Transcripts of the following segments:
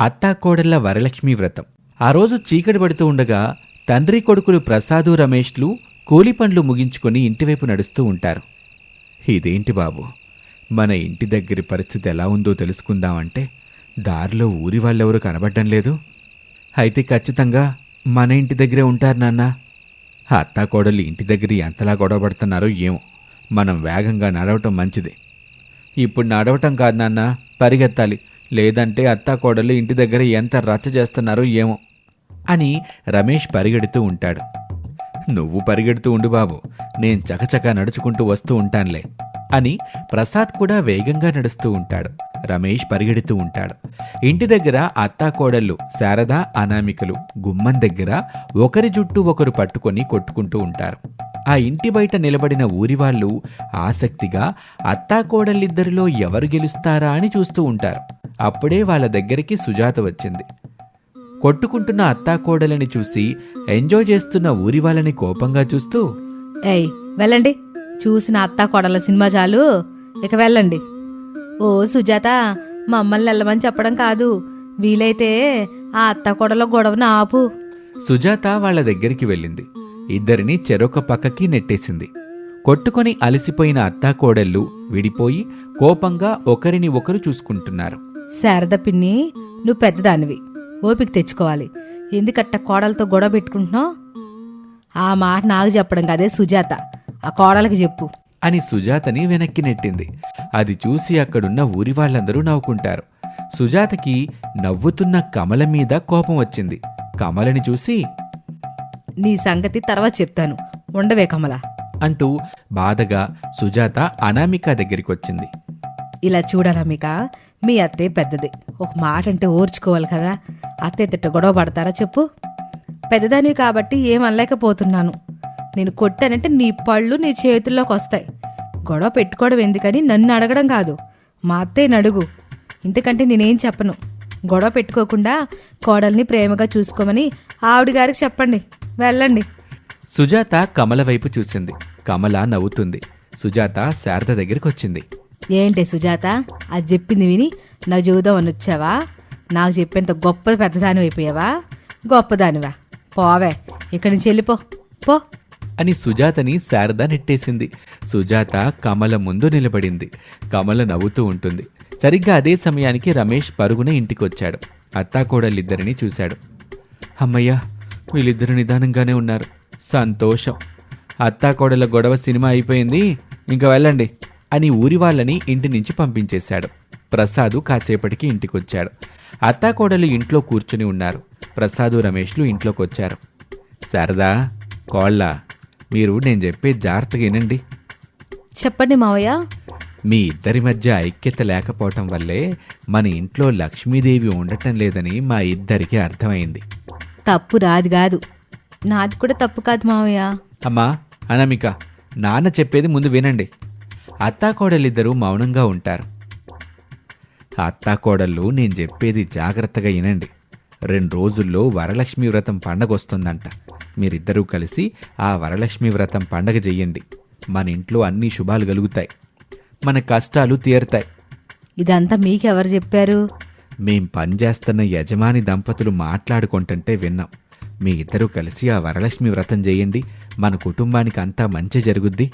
అత్తాకోడళ్ళ వరలక్ష్మి వ్రతం. ఆ రోజు చీకటి పడుతూ ఉండగా తండ్రి కొడుకులు ప్రసాదు రమేష్లు కూలి పనులు ముగించుకొని ఇంటివైపు నడుస్తూ ఉంటారు. ఇదేంటి బాబు? మన ఇంటి దగ్గరి పరిస్థితి ఎలా ఉందో తెలుసుకుందామంటే దారిలో ఊరి వాళ్ళెవరూ కనబడడం లేదు. అయితే ఖచ్చితంగా మన ఇంటి దగ్గరే ఉంటారు నాన్న. అత్తా కోడలు ఇంటి దగ్గర ఎంతలా గొడవ పడుతున్నారో ఏమో. మనం వేగంగా నడవటం మంచిది. ఇప్పుడు నడవటం కాదు నాన్న పరిగెత్తాలి. లేదంటే అత్తా కోడలు ఇంటి దగ్గర ఎంత రచ్చ చేస్తున్నారో ఏమో అని రమేష్ పరిగెడుతూ ఉంటాడు. నువ్వు పరిగెడుతూ ఉండు బాబు నేను చకచకా నడుచుకుంటూ వస్తూ ఉంటానులే అని ప్రసాద్ కూడా వేగంగా నడుస్తూ ఉంటాడు. రమేష్ పరిగెడుతూ ఉంటాడు. ఇంటి దగ్గర అత్తా కోడళ్ళు శారద అనామికలు గుమ్మం దగ్గర ఒకరి జుట్టు ఒకరు పట్టుకొని కొట్టుకుంటూ ఉంటారు. ఆ ఇంటి బయట నిలబడిన ఊరి వాళ్ళు ఆసక్తిగా అత్తా కోడళ్ళిద్దరిలో ఎవరు గెలుస్తారా అని చూస్తూ ఉంటారు. అప్పుడే వాళ్ళ దగ్గరికి సుజాత వచ్చింది. కొట్టుకుంటున్న అత్తాకోడలని చూసి ఎంజాయ్ చేస్తున్న ఊరి వాళ్ళని కోపంగా చూస్తూ ఏయ్ వెళ్ళండి. చూసిన అత్త కొడల సినిమా చాలు. ఇక వెళ్ళండి. ఓ సుజాత మమ్మల్ని వెళ్ళమని చెప్పడం కాదు. వీలైతే ఆ అత్త కొడల గొడవను ఆపు. సుజాత వాళ్ళ దగ్గరికి వెళ్ళింది. ఇద్దరిని చెరొక పక్కకి నెట్టేసింది. కొట్టుకొని అలసిపోయిన అత్తాకోడళ్ళు విడిపోయి కోపంగా ఒకరిని ఒకరు చూసుకుంటున్నారు. శారద పిన్ని నువ్వు పెద్దదానివి. ఓపిక తెచ్చుకోవాలి. ఎందుకట్ట కోడలతో గొడవ పెట్టుకుంటున్నావు? ఆ మాట నాకు చెప్పడం కదే సుజాత. ఆ కోడలకి చెప్పు. అని సుజాతని వెనక్కి నెట్టింది. అది చూసి అక్కడున్న ఊరి వాళ్ళందరూ నవ్వుకుంటారు. సుజాతకి నవ్వుతున్న కమల మీద కోపం వచ్చింది. కమలని చూసి నీ సంగతి తర్వాత చెప్తాను. ఉండవే కమల. అంటూ బాధగా సుజాత అనామిక దగ్గరికి వచ్చింది ఇలా చూడరామిక మీ అత్తే పెద్దది. ఒక మాట అంటే ఓర్చుకోవాలి కదా. అత్తే తిట్ట గొడవ పడతారా చెప్పు. పెద్దదానివి కాబట్టి ఏం అనలేకపోతున్నాను. నేను కొట్టానంటే నీ పళ్ళు నీ చేతుల్లోకి వస్తాయి. గొడవ పెట్టుకోవడం ఎందుకని నన్ను అడగడం కాదు. మా అత్తయ్యని అడుగు. ఇంతకంటే నేనేం చెప్పను. గొడవ పెట్టుకోకుండా కోడల్ని ప్రేమగా చూసుకోమని ఆవిడ గారికి చెప్పండి. వెళ్ళండి. సుజాత కమల వైపు చూసింది. కమల నవ్వుతుంది. సుజాత శారద దగ్గరికి వచ్చింది ఏంటి సుజాత? అది చెప్పింది విని నాకు చూద్దాం అని వచ్చావా నాకు చెప్పేంత గొప్ప పెద్దదాని అయిపోయావా? గొప్పదానివా? పోవే ఇక్కడి నుంచి వెళ్ళిపో. పో. అని సుజాతని శారద నెట్టేసింది. సుజాత కమల ముందు నిలబడింది. కమల నవ్వుతూ ఉంటుంది. సరిగ్గా అదే సమయానికి రమేష్ పరుగున ఇంటికొచ్చాడు. అత్తాకోడలిద్దరిని చూశాడు. అమ్మయ్యా వీళ్ళిద్దరు నిదానంగానే ఉన్నారు. సంతోషం. అత్తాకోడల గొడవ సినిమా అయిపోయింది ఇంకా వెళ్ళండి అని ఊరి వాళ్ళని ఇంటి నుంచి పంపించేశాడు. ప్రసాదు కాసేపటికి ఇంటికొచ్చాడు. అత్తాకోడలు ఇంట్లో కూర్చుని ఉన్నారు. ప్రసాదు రమేష్లు ఇంట్లోకి వచ్చారు శారదా కోళ్ళ మీరు నేను చెప్పే జాగ్రత్తగా వినండి. చెప్పండి మావయ్య. మీ ఇద్దరి మధ్య ఐక్యత లేకపోవటం వల్లే మన ఇంట్లో లక్ష్మీదేవి ఉండటం లేదని మా ఇద్దరికి అర్థమైంది. తప్పు రాదు కాదు. నాది కూడా తప్పు కాదు మావయ్య. అమ్మా అనామిక నాన్న చెప్పేది ముందు వినండి. అత్తాకోడలిద్దరూ మౌనంగా ఉంటారు. అత్తాకోడళ్ళు నేను చెప్పేది జాగ్రత్తగా వినండి. రెండు రోజుల్లో వరలక్ష్మి వ్రతం పండగ వస్తుందంట మీరిద్దరూ కలిసి ఆ వరలక్ష్మి వ్రతం పండగ చెయ్యండి మన ఇంట్లో అన్ని శుభాలు కలుగుతాయి మన కష్టాలు తీరుతాయి. ఇదంతా మీకెవరు చెప్పారు? మేం పనిచేస్తున్న యజమాని దంపతులు మాట్లాడుకుంటుంటే విన్నాం. మీ ఇద్దరూ కలిసి ఆ వరలక్ష్మి వ్రతం చేయండి. మన కుటుంబానికి అంతా మంచి జరుగుద్ది.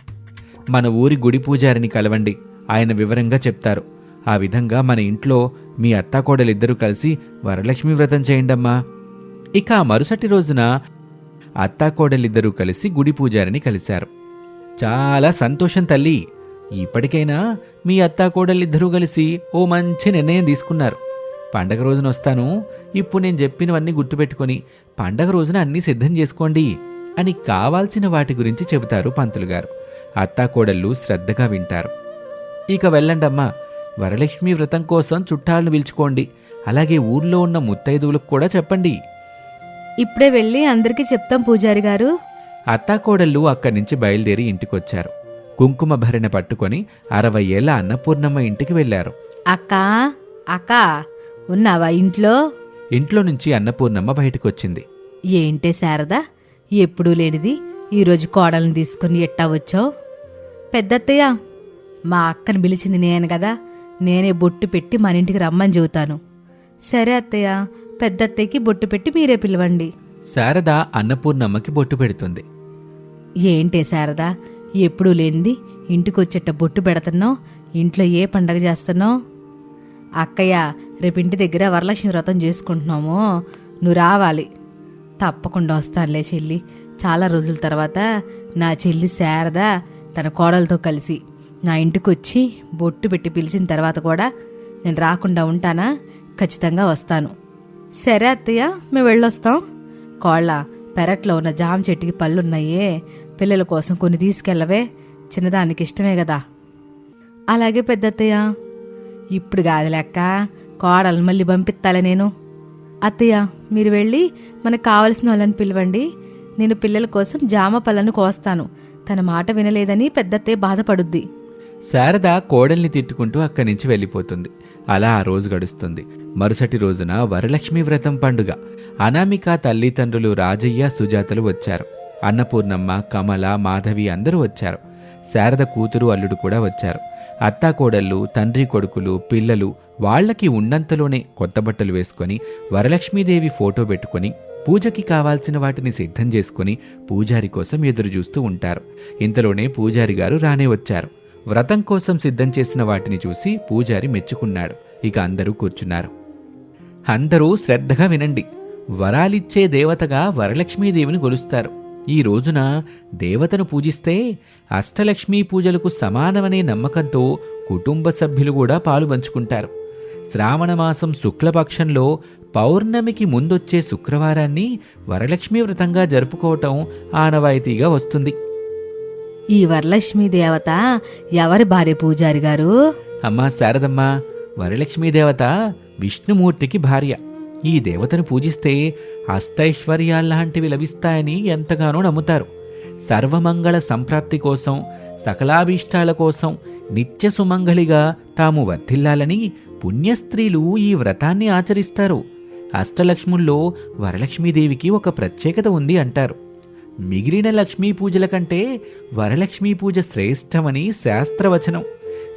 మన ఊరి గుడి పూజారిని కలవండి. ఆయన వివరంగా చెప్తారు. ఆ విధంగా మన ఇంట్లో మీ అత్తాకోడలిద్దరూ కలిసి వరలక్ష్మి వ్రతం చేయండమ్మా. ఇక ఆ మరుసటి రోజున అత్తాకోడలిద్దరూ కలిసి గుడి పూజారిని కలిశారు. చాలా సంతోషం తల్లి. ఇప్పటికైనా మీ అత్తాకోడలిద్దరూ కలిసి ఓ మంచి నిర్ణయం తీసుకున్నారు. పండగ రోజున వస్తాను. ఇప్పుడు నేను చెప్పినవన్నీ గుర్తుపెట్టుకొని పండగ రోజున అన్నీ సిద్ధం చేసుకోండి అని కావాల్సిన వాటి గురించి చెబుతారు పంతులు గారు. అత్తాకోడళ్ళు శ్రద్ధగా వింటారు. ఇక వెళ్ళండమ్మా వరలక్ష్మి వ్రతం కోసం చుట్టాలను పిలుచుకోండి. అలాగే ఊర్లో ఉన్న ముత్తైదువులకు కూడా చెప్పండి. ఇప్పుడే వెళ్ళి అందరికీ చెప్తాం పూజారి గారు. అత్తాకోడళ్ళు అక్కడి నుంచి బయలుదేరి ఇంటికొచ్చారు. కుంకుమ భరిణ పట్టుకొని అరవై ఏళ్ళ అన్నపూర్ణమ్మ ఇంటికి వెళ్ళారు అక్క అక్క ఉన్నావా ఇంట్లో? ఇంట్లో నుంచి అన్నపూర్ణమ్మ బయటకొచ్చింది. ఏంటే శారదా? ఎప్పుడూ లేనిది ఈరోజు కోడల్ని తీసుకుని ఎట్టా వచ్చావు? పెద్దత్తయ్య మా అక్కని పిలిచింది నేను కదా. నేనే బొట్టు పెట్టి మన ఇంటికి రమ్మని చెబుతాను. సరే అత్తయ్య పెద్ద అత్తయ్యకి బొట్టు పెట్టి మీరే పిలవండి. శారద అన్నపూర్ణమ్మకి బొట్టు పెడుతుంది. ఏంటే శారదా? ఎప్పుడూ లేనిది ఇంటికొచ్చేట బొట్టు పెడుతున్నావు? ఇంట్లో ఏ పండగ చేస్తున్నావు? అక్కయ్య రేపు ఇంటి దగ్గర వరలక్ష్మి వ్రతం చేసుకుంటున్నాము. నువ్వు రావాలి. తప్పకుండా వస్తానులే చెల్లి. చాలా రోజుల తర్వాత నా చెల్లి శారద తన కోడలతో కలిసి నా ఇంటికి వచ్చి బొట్టు పెట్టి పిలిచిన తర్వాత కూడా నేను రాకుండా ఉంటానా? ఖచ్చితంగా వస్తాను. సరే అత్తయ్య మేము వెళ్ళొస్తాం. కోళ్ళ పెరట్లో ఉన్న జామ చెట్టుకి పళ్ళున్నాయే. పిల్లల కోసం కొన్ని తీసుకెళ్ళవే. చిన్నదానికి ఇష్టమే కదా. అలాగే పెద్దత్తయ్య. ఇప్పుడు కాదు లెక్క కోడలు మళ్ళీ పంపిస్తాలే నేను. అత్తయ్య మీరు వెళ్ళి మనకు కావలసిన వాళ్ళని పిలవండి. నేను పిల్లల కోసం జామ పళ్ళను కోస్తాను. తన మాట వినలేదని పెద్దత్తే బాధపడుద్ది. శారద కోడల్ని తిట్టుకుంటూ అక్కడి నుంచి వెళ్ళిపోతుంది. అలా ఆ రోజు గడుస్తుంది. మరుసటి రోజున వరలక్ష్మి వ్రతం పండుగ. అనామిక తల్లిదండ్రులు రాజయ్య సుజాతలు వచ్చారు. అన్నపూర్ణమ్మ కమల మాధవి అందరూ వచ్చారు. శారద కూతురు అల్లుడు కూడా వచ్చారు. అత్తా కోడళ్ళు తండ్రి కొడుకులు పిల్లలు వాళ్ళకి ఉన్నంతలోనే కొత్త బట్టలు వేసుకొని వరలక్ష్మీదేవి ఫోటో పెట్టుకొని పూజకి కావాల్సిన వాటిని సిద్ధం చేసుకుని పూజారి కోసం ఎదురు చూస్తూ ఉంటారు. ఇంతలోనే పూజారి గారు రానే వచ్చారు. వ్రతం కోసం సిద్ధం చేసిన వాటిని చూసి పూజారి మెచ్చుకున్నాడు. ఇక అందరూ కూర్చున్నారు. అందరూ శ్రద్ధగా వినండి. వరాలిచ్చే దేవతగా వరలక్ష్మీదేవిని కొలుస్తారు ఈ రోజున దేవతను పూజిస్తే అష్టలక్ష్మీ పూజలకు సమానమనే నమ్మకంతో కుటుంబ సభ్యులు కూడా పాలు పంచుకుంటారు. శ్రావణమాసం శుక్లపక్షంలో పౌర్ణమికి ముందొచ్చే శుక్రవారాన్ని వరలక్ష్మీ వ్రతంగా జరుపుకోవటం ఆనవాయితీగా వస్తుంది. ఈ వరలక్ష్మి దేవత ఎవరి భార్య పూజారి గారు? అమ్మా శారదమ్మ వరలక్ష్మీదేవత విష్ణుమూర్తికి భార్య. ఈ దేవతను పూజిస్తే అష్టైశ్వర్యాల్లాంటివి లభిస్తాయని ఎంతగానో నమ్ముతారు. సర్వమంగళ సంప్రాప్తి కోసం సకలాభీష్టాల కోసం నిత్య సుమంగళిగా తాము వర్ధిల్లాలని పుణ్యస్త్రీలు ఈ వ్రతాన్ని ఆచరిస్తారు. అష్టలక్ష్ముల్లో వరలక్ష్మీదేవికి ఒక ప్రత్యేకత ఉంది అంటారు. మిగిలిన లక్ష్మీ పూజల కంటే వరలక్ష్మీ పూజ శ్రేష్టమని శాస్త్రవచనం.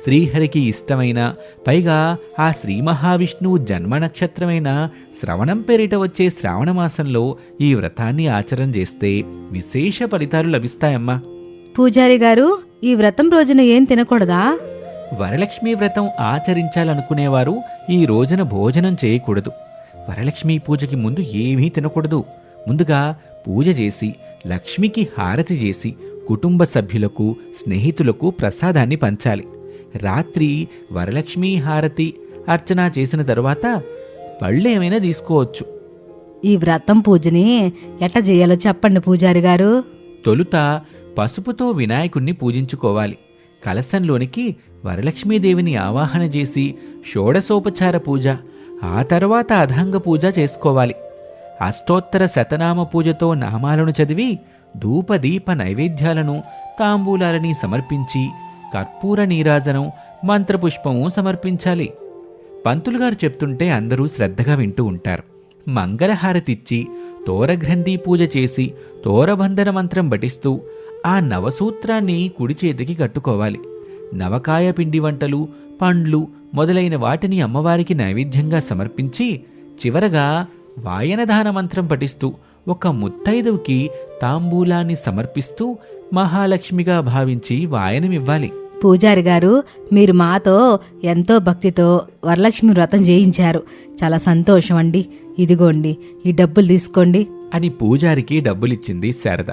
శ్రీహరికి ఇష్టమైన పైగా ఆ శ్రీ మహావిష్ణువు జన్మ నక్షత్రమైన శ్రవణం పేరిట వచ్చే శ్రావణ మాసంలో ఈ వ్రతాన్ని ఆచరణ చేస్తే విశేష ఫలితాలు లభిస్తాయమ్మా. పూజారి గారు ఈ వ్రతం రోజున ఏం తినకూడదా? వరలక్ష్మీ వ్రతం ఆచరించాలనుకునేవారు ఈ రోజున భోజనం చేయకూడదు. వరలక్ష్మీ పూజకి ముందు ఏమీ తినకూడదు. ముందుగా పూజ చేసి లక్ష్మికి హారతి చేసి కుటుంబ సభ్యులకు స్నేహితులకు ప్రసాదాన్ని పంచాలి. రాత్రి వరలక్ష్మీ హారతి అర్చన చేసిన తరువాత పళ్ళేమైనా తీసుకోవచ్చు. ఈ వ్రతం పూజని ఎట్ట చేయాలో చెప్పండి పూజారి గారు. తొలుత పసుపుతో వినాయకుణ్ణి పూజించుకోవాలి. కలశంలోనికి వరలక్ష్మీదేవిని ఆవాహన చేసి షోడసోపచార పూజ ఆ తర్వాత అధంగ పూజ చేసుకోవాలి. అష్టోత్తర శతనామ పూజతో నామాలను చదివి ధూపదీప నైవేద్యాలను తాంబూలాలని సమర్పించి కర్పూర నీరాజనం మంత్రపుష్పము సమర్పించాలి. పంతులుగారు చెప్తుంటే అందరూ శ్రద్ధగా వింటూ ఉంటారు. మంగళహారతిచ్చి తోరగ్రంథి పూజ చేసి తోరబంధన మంత్రం పఠిస్తూ ఆ నవసూత్రాన్ని కుడి చేతికి కట్టుకోవాలి. నవకాయ పిండి వంటలు పండ్లు మొదలైన వాటిని అమ్మవారికి నైవేద్యంగా సమర్పించి చివరగా వాయనదాన మంత్రం పఠిస్తూ ఒక ముత్తైదువుకి తాంబూలాన్ని సమర్పిస్తూ మహాలక్ష్మిగా భావించి వాయనమివ్వాలి. పూజారి గారు మీరు మాతో ఎంతో భక్తితో వరలక్ష్మి వ్రతం చేయించారు. చాలా సంతోషం అండి ఇదిగోండి ఈ డబ్బులు తీసుకోండి. అని పూజారికి డబ్బులిచ్చింది శారద.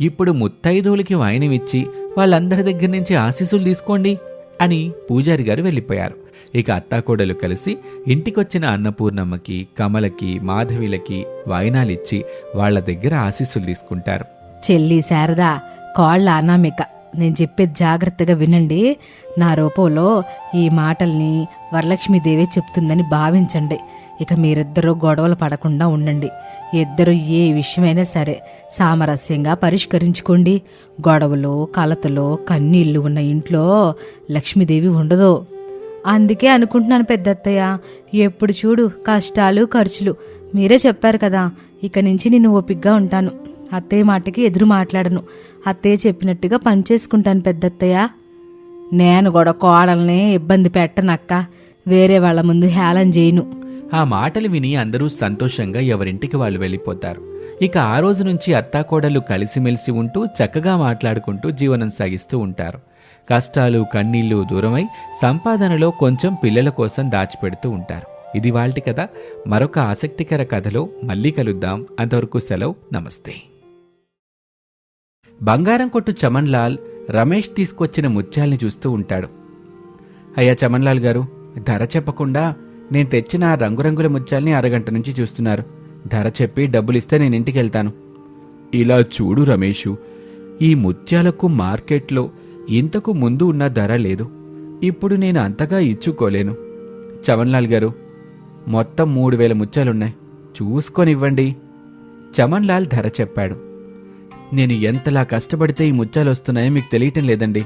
ఇప్పుడు ముత్తైదువులకి వాయనమిచ్చి వాళ్ళందరి దగ్గర నుంచి ఆశీస్సులు తీసుకోండి అని పూజారి గారు వెళ్ళిపోయారు. ఇక అత్తాకోడలు కలిసి ఇంటికొచ్చిన అన్నపూర్ణమ్మకి కమలకి మాధవిలకి వాయినాలిచ్చి వాళ్ళ దగ్గర ఆశీస్సులు తీసుకుంటారు. చెల్లి శారదా కాళ్ళ అనామిక. నేను చెప్పేది జాగ్రత్తగా వినండి. నా రూపంలో ఈ మాటల్ని వరలక్ష్మీదేవి చెప్తుందని భావించండి. ఇక మీరిద్దరూ గొడవలు పడకుండా ఉండండి. ఇద్దరు ఏ విషయమైనా సరే సామరస్యంగా పరిష్కరించుకోండి. గొడవలు కలతలు కన్నీళ్ళు ఉన్న ఇంట్లో లక్ష్మీదేవి ఉండదు. అందుకే అనుకుంటున్నాను పెద్దత్తయ్య ఎప్పుడు చూడు కష్టాలు ఖర్చులు. మీరే చెప్పారు కదా ఇక నుంచి నేను ఓపిగ్గా ఉంటాను. అత్తయ్య మాటకి ఎదురు మాట్లాడను. అత్తయ్య చెప్పినట్టుగా పనిచేసుకుంటాను పెద్దత్తయ్య. నేను కూడా కోడల్ని ఇబ్బంది పెట్టనక్క. వేరే వాళ్ళ ముందు హేళన చేయను. ఆ మాటలు విని అందరూ సంతోషంగా ఎవరింటికి వాళ్ళు వెళ్ళిపోతారు. ఇక ఆ రోజు నుంచి అత్తాకోడలు కలిసిమెలిసి ఉంటూ చక్కగా మాట్లాడుకుంటూ జీవనం సాగిస్తూ ఉంటారు. కష్టాలు కన్నీళ్ళు దూరమై సంపాదనలో కొంచెం పిల్లల కోసం దాచిపెడుతూ ఉంటారు. ఇది వాళ్ళటి కథ. మరొక ఆసక్తికర కథలో మళ్ళీ కలుద్దాం. అంతవరకు సెలవు. నమస్తే. బంగారం కొట్టు చమన్లాల్ రమేష్ తీసుకొచ్చిన ముత్యాల్ని చూస్తూ ఉంటాడు. అయ్యా చమన్లాల్ గారు ధర చెప్పకుండా నేను తెచ్చిన ఆ రంగురంగుల ముత్యాల్ని అరగంట నుంచి చూస్తున్నారు. ధర చెప్పి డబ్బులిస్తే నేను ఇంటికి వెళ్తాను. ఇలా చూడు రమేషు ఈ ముత్యాలకు మార్కెట్లో ఇంతకు ముందు ఉన్న ధర లేదు. ఇప్పుడు నేను అంతగా ఇచ్చుకోలేను. చమన్లాల్ గారు మొత్తం మూడు వేల ముత్యాలున్నాయి. చూసుకొని ఇవ్వండి చమన్లాల్ ధర చెప్పాడు. నేను ఎంతలా కష్టపడితే ఈ ముత్యాలు వస్తున్నాయో మీకు తెలియటం లేదండి.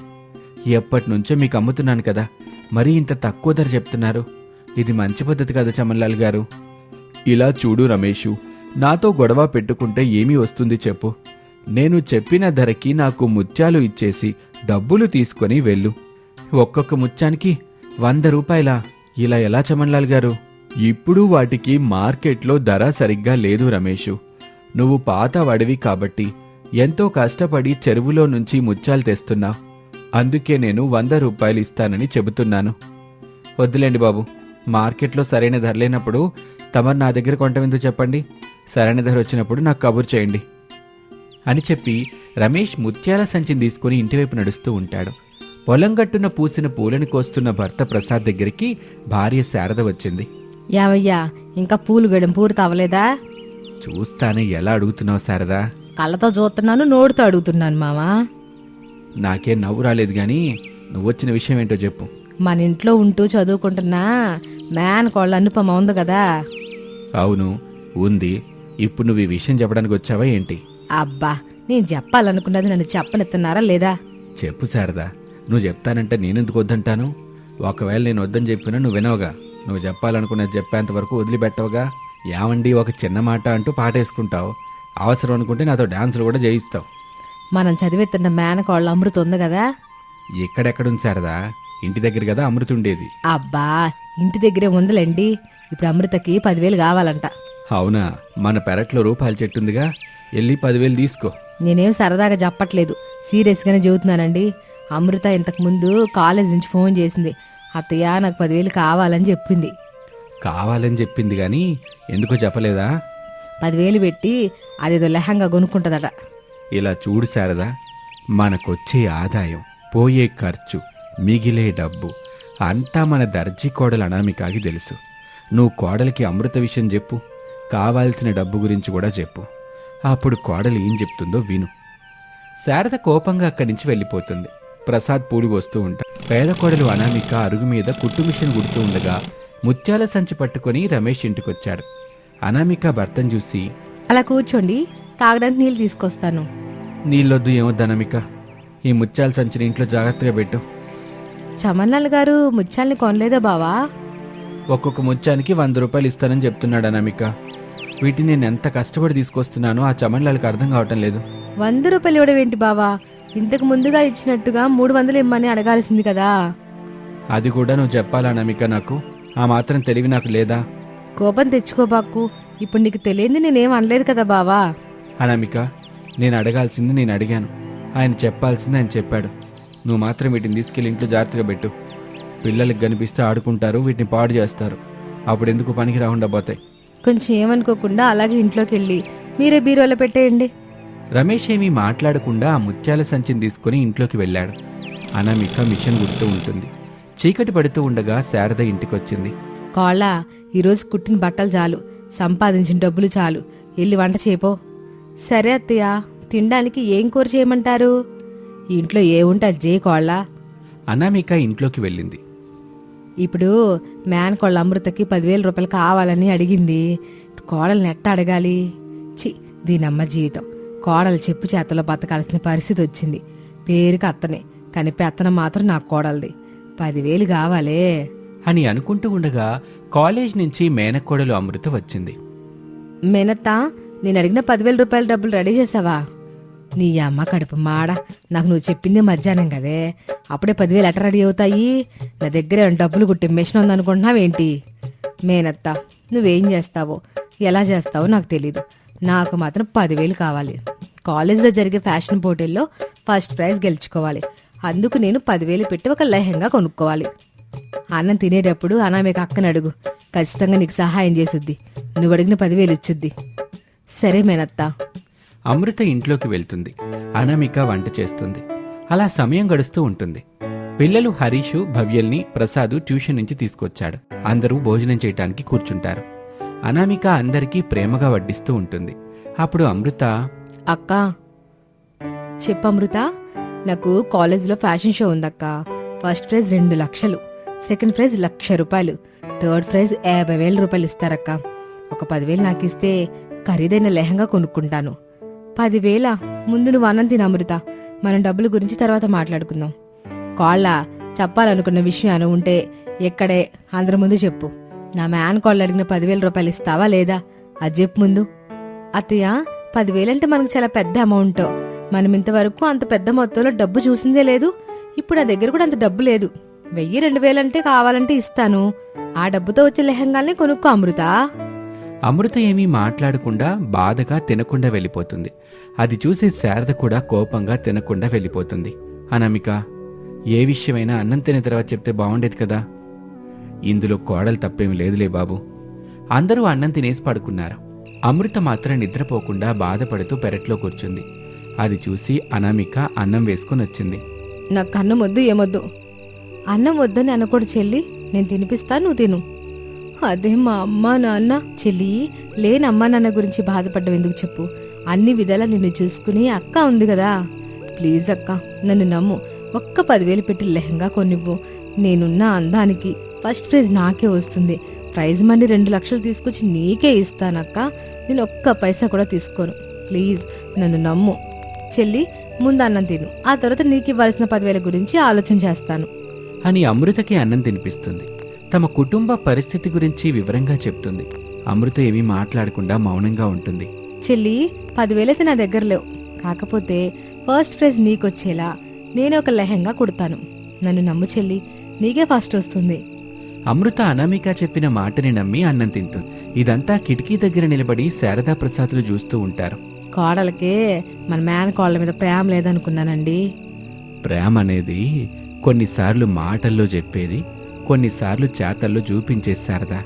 ఎప్పటి నుంచో మీకు అమ్ముతున్నాను కదా. మరీ ఇంత తక్కువ ధర చెప్తున్నారు. ఇది మంచి పద్ధతి కదా చమన్లాల్ గారు. ఇలా చూడు రమేషు నాతో గొడవ పెట్టుకుంటే ఏమీ వస్తుంది చెప్పు. నేను చెప్పిన ధరకి నాకు ముత్యాలు ఇచ్చేసి డబ్బులు తీసుకొని వెళ్ళు. ఒక్కొక్క ముత్యానికి వంద రూపాయల? ఇలా ఎలా చమన్లాల్ గారు? ఇప్పుడు వాటికి మార్కెట్లో ధర సరిగ్గా లేదు రమేషు. నువ్వు పాత వాడివి కాబట్టి ఎంతో కష్టపడి చెరువులో నుంచి ముత్యాలు తెస్తున్నా. అందుకే నేను వంద రూపాయలు ఇస్తానని చెబుతున్నాను. వద్దులేండి బాబు మార్కెట్లో సరైన ధర లేనప్పుడు తమరు నా దగ్గర కొంటమెందుకు చెప్పండి? సరైన ధర వచ్చినప్పుడు నాకు కబురు చేయండి అని చెప్పి రమేష్ ముత్యాల సంచిని తీసుకుని ఇంటివైపు నడుస్తూ ఉంటాడు. పొలం గట్టున పూసిన పూలను కోస్తున్న భర్త ప్రసాద్ దగ్గరికి భార్య శారద వచ్చింది. యావయ్యా ఇంకా పూలు గడం పూర్తి అవ్వలేదా? చూస్తానే ఎలా అడుగుతున్నావు శారదా? కళ్ళతో చూస్తున్నాను నోడుతో అడుగుతున్నాను మావా. నాకేం నవ్వు రాలేదు గాని నువ్వొచ్చిన విషయం ఏంటో చెప్పు. మన ఇంట్లో ఉంటూ చదువుకుంటున్నా మ్యాన్ కోళ్ళ అనుపమ ఉంది కదా. అవును ఉంది. ఇప్పుడు నువ్వు ఈ విషయం చెప్పడానికి వచ్చావా ఏంటి? అబ్బా నేను చెప్పాలనుకున్నది నన్ను చెప్పనిస్తున్నారా లేదా? చెప్పు శారదా నువ్వు చెప్తానంటే నేనెందుకు వద్దంటాను? ఒకవేళ నేను వద్దని చెప్పినా నువ్వు వినవుగా. నువ్వు చెప్పాలనుకున్నది చెప్పేంత వరకు వదిలిపెట్టవుగా. ఏమండి ఒక చిన్న మాట అంటూ పాటేసుకుంటావు. అవసరం అనుకుంటే నాతో డాన్సులు కూడా చేయిస్తావు. మనం చదివేస్తున్న మ్యాన్ కోళ్ళ అమృత ఉంది కదా? ఎక్కడెక్కడుంది శారదా? ఇంటి దగ్గర కదా అమృతుండేది అబ్బా ఇంటి దగ్గరే ఉందిలేండి. ఇప్పుడు అమృతకి పదివేలు కావాలంట. అవునా? మన పెరట్లో రూపాయల చెట్టుందిగా వెళ్ళి పదివేలు తీసుకో. నేనేం సరదాగా చెప్పట్లేదు. సీరియస్గానే చెబుతున్నానండి. అమృత ఇంతకు ముందు కాలేజ్ నుంచి ఫోన్ చేసింది. అత్తయ్య నాకు పదివేలు కావాలని చెప్పింది. కావాలని చెప్పింది కానీ ఎందుకో చెప్పలేదా? పదివేలు పెట్టి అదేదో లెహంగా కొనుక్కుంటుందట. ఇలా చూడు శారదా మనకొచ్చే ఆదాయం పోయే ఖర్చు మిగిలే డబ్బు అంతా మన దర్జీ కోడలు అనామికాకి తెలుసు. నువ్వు కోడలికి అమృత విషయం చెప్పు కావాల్సిన డబ్బు గురించి కూడా చెప్పు. అప్పుడు కోడలు ఏం చెప్తుందో విను. శారద కోపంగా అక్కడి నుంచి వెళ్ళిపోతుంది. ప్రసాద్ పూలు వస్తూ ఉంటా. పేద కోడలు అనామిక అరుగు మీద కుట్టు మిషన్ గుడుతూ ఉండగా ముత్యాల సంచి పట్టుకొని రమేష్ ఇంటికొచ్చాడు. అనామిక భర్తను చూసి అలా కూర్చోండి తాగడానికి నీళ్ళు తీసుకొస్తాను. నీళ్ళొద్దు ఏమొద్దు అనామిక ఈ ముత్యాల సంచిని ఇంట్లో జాగ్రత్తగా పెట్టు. చమన్లాల్ గారు ముత్యాల్ని కొనలేదా బావా? ఒక్కొక్క ముత్యానికి వంద రూపాయలు ఇస్తానని చెప్తున్నాడు అనామిక. వీటిని నేను ఎంత కష్టపడి తీసుకొస్తున్నానో ఆ చమన్లాలకి అర్థం కావటం లేదు. వంద రూపాయలు ఇవ్వడం ఏంటి బావా? ఇంతకు ముందుగా ఇచ్చినట్టుగా మూడు వందలు ఇమ్మని అడగాల్సింది కదా. అది కూడా నువ్వు చెప్పాలా అనామిక నాకు? ఆ మాత్రం తెలివి నాకు లేదా? కోపం తెచ్చుకోబాకు ఇప్పుడు నీకు తెలియంది నేనేం అనలేదు కదా బావా? అనామిక నేను అడగాల్సింది నేను అడిగాను. ఆయన చెప్పాల్సింది ఆయన చెప్పాడు. నువ్వు మాత్రం వీటిని తీసుకెళ్ళి ఇంట్లో జాగ్రత్తగా పెట్టు. పిల్లలకి కనిపిస్తే ఆడుకుంటారు వీటిని పాడు చేస్తారు. అప్పుడు ఎందుకు పనికి రాకుండా పోతాయి? కొంచెం ఏమనుకోకుండా అలాగే ఇంట్లోకి వెళ్ళి మీరే బీరువాలో పెట్టేయండి. రమేష్ ఏమీ మాట్లాడకుండా ఆ ముత్యాల సంచిని తీసుకుని ఇంట్లోకి వెళ్ళాడు. అనామిక మిషన్ గుర్తూ ఉంటుంది. చీకటి పడుతూ ఉండగా శారద ఇంటికొచ్చింది. కోళ్ళ ఈరోజు కుట్టిన బట్టలు చాలు. సంపాదించిన డబ్బులు చాలు. వెళ్ళి వంట చేయపో సరే అత్తయ్య తినడానికి ఏం కూర చేయమంటారు? ఇంట్లో ఏముంటే అది చేయి కోళ్ళ. అనామిక ఇంట్లోకి వెళ్ళింది. ఇప్పుడు మ్యాన్ కోళ్ళ అమృతకి పదివేల రూపాయలు కావాలని అడిగింది. కోడల్ని ఎట్ట అడగాలి. చి దీనమ్మ జీవితం. కోడలు చెప్పు చేతలో బతకాల్సిన పరిస్థితి వచ్చింది. పేరుకి అత్తనే కానీ పెత్తనం మాత్రం నాకు కోడలది. పదివేలు కావాలే. అని అనుకుంటూ ఉండగా కాలేజ్ నుంచి మేనకోడలు అమృత వచ్చింది. మేనత్తా నేను అడిగిన పదివేల రూపాయల డబ్బులు రెడీ చేసావా? నీ అమ్మ కడుపు మాడ. నాకు నువ్వు చెప్పింది మధ్యాహ్నం కదే. అప్పుడే పదివేలు ఎట రెడీ అవుతాయి. నా దగ్గర ఏమైనా డబ్బులు కుట్టి మిషన్ ఉందనుకుంటున్నావేంటి? మేనత్త నువ్వేం చేస్తావో ఎలా చేస్తావో నాకు తెలీదు. నాకు మాత్రం పదివేలు కావాలి. కాలేజీలో జరిగే ఫ్యాషన్ పోటీల్లో ఫస్ట్ ప్రైజ్ గెలుచుకోవాలి. అందుకు నేను పదివేలు పెట్టి ఒక లెహెంగా కొనుక్కోవాలి. అన్నం తినేటప్పుడు అనామేక అక్కని అడుగు. ఖచ్చితంగా నీకు సహాయం చేసుద్ది. నువ్వు అడిగిన పదివేలు ఇచ్చుద్ది. సరే మేనత్తా. అమృత ఇంట్లోకి వెళ్తుంది. అనామిక వంట చేస్తుంది. అలా సమయం గడుస్తూ ఉంటుంది. పిల్లలు హరీషు భవ్యల్ని ప్రసాదు ట్యూషన్ నుంచి తీసుకొచ్చాడు. అందరూ భోజనం చేయటానికి కూర్చుంటారు. అనామిక అందరికీ ప్రేమగా వడ్డిస్తూ ఉంటుంది. అప్పుడు అమృత అక్క చెప్పు అమృత. నాకు కాలేజీలో ఫ్యాషన్ షో ఉందక్క. ఫస్ట్ ప్రైజ్ రెండు లక్షలు. సెకండ్ ప్రైజ్ లక్ష రూపాయలు. థర్డ్ ప్రైజ్ యాభై వేల రూపాయలు ఇస్తారక్క. ఒక పదివేలు నాకు ఇస్తే ఖరీదైన లెహంగా కొనుక్కుంటాను. పదివేల ముందు నువ్వు అన్నం అమృత. మనం డబ్బుల గురించి తర్వాత మాట్లాడుకుందాం. కాళ్ళ చెప్పాలనుకున్న విషయం అని ఉంటే ఎక్కడే అందరి ముందు చెప్పు. నా మ్యాన్ కాళ్ళు అడిగిన పదివేల రూపాయలు ఇస్తావా లేదా? అది చెప్పు ముందు. అత్తయ్య పదివేలంటే మనకు చాలా పెద్ద అమౌంట్. మనం ఇంతవరకు అంత పెద్ద మొత్తంలో డబ్బు చూసిందే లేదు. ఇప్పుడు నా దగ్గర కూడా అంత డబ్బు లేదు. వెయ్యి రెండు వేలంటే కావాలంటే ఇస్తాను. ఆ డబ్బుతో వచ్చే లెహంగాల్ని కొనుక్కో అమృత. అమృత ఏమీ మాట్లాడకుండా బాధగా తినకుండా వెళ్ళిపోతుంది. అది చూసి శారద కూడా కోపంగా తినకుండా వెళ్ళిపోతుంది. అనామిక ఏ విషయమైనా అన్నం తిన్న తర్వాత చెప్తే బాగుండేది కదా? ఇందులో కోడలు తప్పేం లేదులే బాబు. అందరూ అన్నం తినేసి పడుకున్నారు. అమృత మాత్రం నిద్రపోకుండా బాధపడుతూ పెరట్లో కూర్చుంది. అది చూసి అనామిక అన్నం వేసుకుని వచ్చింది. నాకు అన్నం వద్దు ఏమొద్దు. అన్నం వద్దని అనకూడదు చెల్లి. నేను తినిపిస్తా నువ్వు తిను. అదే మా అమ్మ నాన్న. చెల్లి లేని అమ్మ నాన్న గురించి బాధపడ్డం ఎందుకు చెప్పు? అన్ని విధాలా నిన్ను చూసుకుని అక్క ఉంది కదా. ప్లీజ్ అక్క నన్ను నమ్ము. ఒక్క పదివేలు పెట్టి లెహంగా కొనివ్వు. నేనున్న అందానికి ఫస్ట్ ప్రైజ్ నాకే వస్తుంది. ప్రైజ్ మనీ రెండు లక్షలు తీసుకొచ్చి నీకే ఇస్తానక్క నేను ఒక్క పైసా కూడా తీసుకోను. ప్లీజ్ నన్ను నమ్ము. చెల్లి ముందు అన్నం తిను. ఆ తర్వాత నీకు ఇవ్వాల్సిన పదివేల గురించి ఆలోచన చేస్తాను. అని అమృతకి అన్నం తినిపిస్తుంది. తమ కుటుంబ పరిస్థితి గురించి వివరంగా చెప్తుంది. అమృత ఏమీ మాట్లాడకుండా మౌనంగా ఉంటుంది. చెల్లి పదివేలైతే నా దగ్గర లేవు. కాకపోతే ఫస్ట్ ప్రైజ్ నీకొచ్చేలా నేను ఒక లెహంగా కుడతాను. నన్ను నమ్ము చెల్లి నీకే ఫస్ట్ వస్తుంది. అమృత అనామిక చెప్పిన మాటని నమ్మి అన్నం తింటుంది. ఇదంతా కిటికీ దగ్గర నిలబడి శారదా ప్రసాదులు చూస్తూ ఉంటారు. కోడలకే మన మేన కోళ్ళ మీద ప్రేమ లేదనుకున్నానండి. ప్రేమ అనేది కొన్నిసార్లు మాటల్లో చెప్పేది కొన్నిసార్లు చేతల్లో చూపించే శారదా.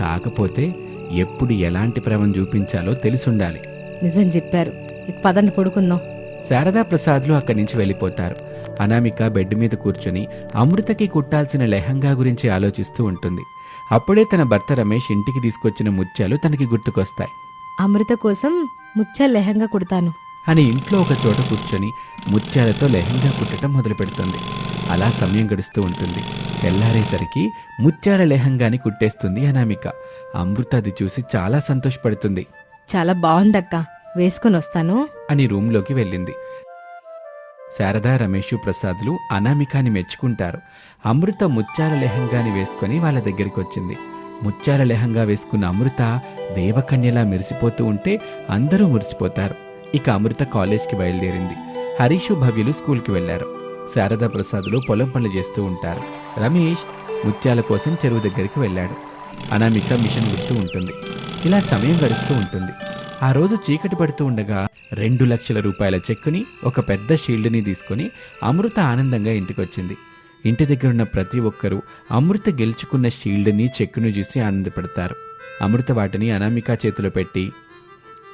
కాకపోతే ఎప్పుడు ఎలాంటి ప్రేమను చూపించాలో తెలిసుండాలి. నిజం చెప్పారు. ఇక పదండి పడుకుందాం. శారదా ప్రసాద్లు అక్కడి నుంచి వెళ్ళిపోతారు. అనామిక బెడ్ మీద కూర్చొని అమృతకి కుట్టాల్సిన లెహంగా గురించి ఆలోచిస్తూ ఉంటుంది. అప్పుడే తన భర్త రమేష్ ఇంటికి తీసుకొచ్చిన ముత్యాలు తనకి గుర్తుకొస్తాయి. అమృత కోసం ముచ్చ లెహంగా కుడతాను. అని ఇంట్లో ఒక చోట కూర్చొని ముత్యాలతో లెహంగా కుట్టడం మొదలు పెడుతుంది అలా సమయం గడుస్తూ ఉంటుంది. తెల్లారేసరికి ముత్యాల లెహంగాని కుట్టేస్తుంది అనామిక. అమృత అది చూసి చాలా సంతోషపడుతుంది. చాలా బాగుందక్క. వేసుకొని వస్తాను. అని రూంలోకి వెళ్ళింది. శారదా రమేష్ ప్రసాద్లు అనామికాని మెచ్చుకుంటారు. అమృత ముత్యాల లెహంగాని వేసుకొని వాళ్ళ దగ్గరికి వచ్చింది. ముత్యాల లెహంగా వేసుకున్న అమృత దేవకన్యలా మెరిసిపోతూ ఉంటే అందరూ మురిసిపోతారు. ఇక అమృత కాలేజ్కి బయలుదేరింది. హరీషు భవ్యులు స్కూల్కి వెళ్ళారు. శారదా ప్రసాద్లో పొలం పనులు చేస్తూ ఉంటారు. రమేష్ ముత్యాల కోసం చెరువు దగ్గరికి వెళ్ళాడు. అనామిక మిషన్ గుర్తూ ఉంటుంది. ఇలా సమయం గడుస్తూ ఉంటుంది. ఆ రోజు చీకటి పడుతూ ఉండగా రెండు లక్షల రూపాయల చెక్కుని ఒక పెద్ద షీల్డ్ని తీసుకొని అమృత ఆనందంగా ఇంటికొచ్చింది. ఇంటి దగ్గర ఉన్న ప్రతి ఒక్కరూ అమృత గెలుచుకున్న షీల్డ్ని చెక్కును చూసి ఆనందపడతారు. అమృత వాటిని అనామిక చేతిలో పెట్టి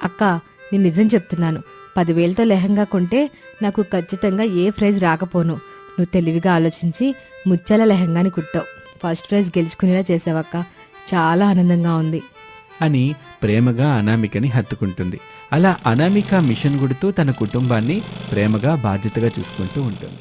అక్క నేను నిజం చెప్తున్నాను. పదివేలతో లెహంగా కొంటే నాకు ఖచ్చితంగా ఏ ప్రైజ్ రాకపోను. నువ్వు తెలివిగా ఆలోచించి ముత్యాల లెహంగాని కుట్టావు. First prize గెలుచుకునేలా చేసావక్క. చాలా ఆనందంగా ఉంది. అని ప్రేమగా అనామికని హత్తుకుంటుంది. అలా అనామిక మిషన్ గుడుతూ తన కుటుంబాన్ని ప్రేమగా బాధ్యతగా చూసుకుంటూ ఉంటుంది.